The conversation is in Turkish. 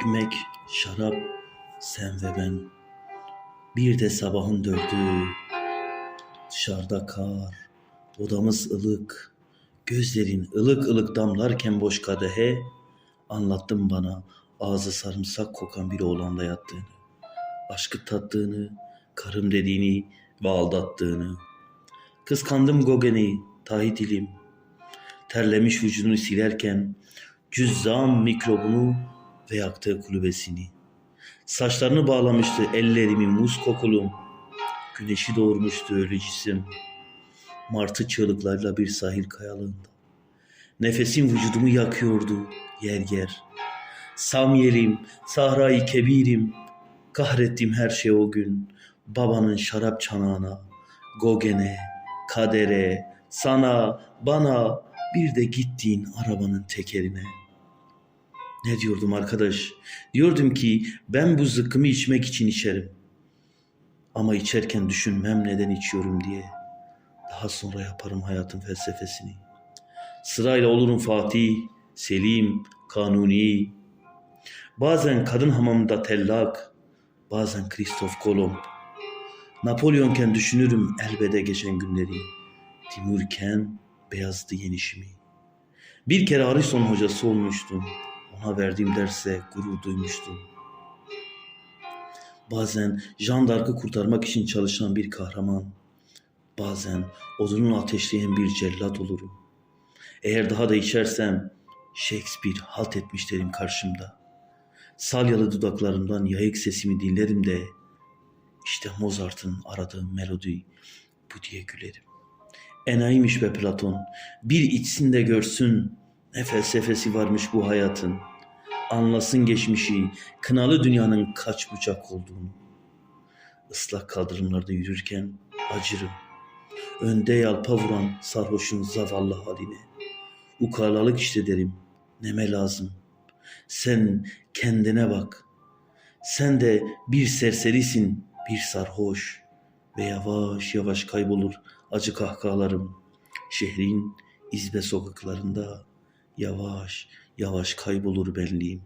Ekmek, şarap, sen ve ben. Bir de sabahın dördü. Dışarıda kar, odamız ılık. Gözlerin ılık ılık damlarken boş kadehe anlattın bana ağzı sarımsak kokan bir oğlanla yattığını. Aşkı tattığını, karım dediğini ve aldattığını. Kıskandım Gogen'i, Tahitilim. Terlemiş vücudunu silerken cüzzam mikrobunu ve yaktığı kulübesini. Saçlarını bağlamıştı ellerimi muz kokulum. Güneşi doğurmuştu ölü cisim. Martı çığlıklarıyla bir sahil kayalığında. Nefesim vücudumu yakıyordu yer yer. Samyelim, sahrayı kebirim. Kahrettim her şey o gün. Babanın şarap çanağına, Gogen'e, kadere, sana, bana, bir de gittiğin arabanın tekerine. Ne diyordum arkadaş? Diyordum ki ben bu zıkkımı içmek için içerim. Ama içerken düşünmem neden içiyorum diye. Daha sonra yaparım hayatın felsefesini. Sırayla olurum Fatih, Selim, Kanuni. Bazen kadın hamamında tellak, bazen Kristof Kolomb. Napolyonken düşünürüm elbede geçen günleri. Timurken beyazdı yenişimi. Bir kere Arison hocası olmuştum. Ona verdiğim derse gurur duymuştum. Bazen Jean d'Arc'ı kurtarmak için çalışan bir kahraman. Bazen odununu ateşleyen bir cellat olurum. Eğer daha da içersem Shakespeare halt etmiş derim karşımda. Salyalı dudaklarımdan yayık sesimi dinlerim de işte Mozart'ın aradığı melodi bu diye gülerim. Enaymiş be Platon. Bir içsin de görsün ne felsefesi varmış bu hayatın. Anlasın geçmişi, kınalı dünyanın kaç bucak olduğunu. Islak kaldırımlarda yürürken acırım. Önde yalpa vuran sarhoşun zavallı haline. Ukalalık işte derim. Neme lazım. Sen kendine bak. Sen de bir serserisin, bir sarhoş ve yavaş yavaş kaybolur acı kahkahalarım. Şehrin izbe sokaklarında yavaş yavaş kaybolur benliğim.